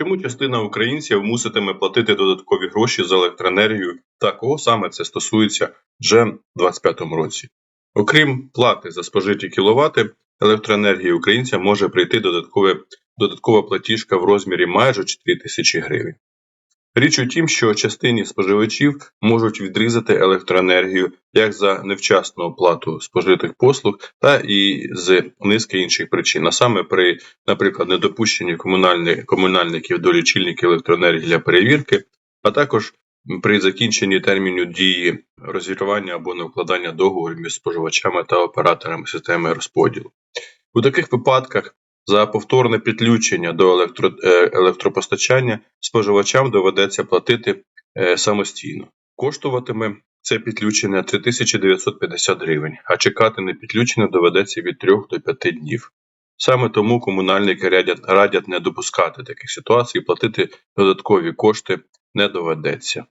Чому частина українців муситиме платити додаткові гроші за електроенергію та кого саме це стосується вже в 2025 році? Окрім плати за спожиті кіловати, електроенергії українцям може прийти додаткова платіжка в розмірі майже 4 тисячі гривень. Річ у тім, що частині споживачів можуть відрізати електроенергію як за невчасну оплату спожитих послуг, та і з низки інших причин, а саме при, наприклад, недопущенні комунальних комунальників до лічильників електроенергії для перевірки, а також при закінченні терміну дії розірвання або неукладання договорів між споживачами та операторами системи розподілу. У таких випадках за повторне підключення до електро, е, електропостачання споживачам доведеться платити е, самостійно. Коштуватиме це підключення 3950 гривень, а чекати на підключення доведеться від 3 до 5 днів. Саме тому комунальники радять, радять не допускати таких ситуацій, платити додаткові кошти не доведеться.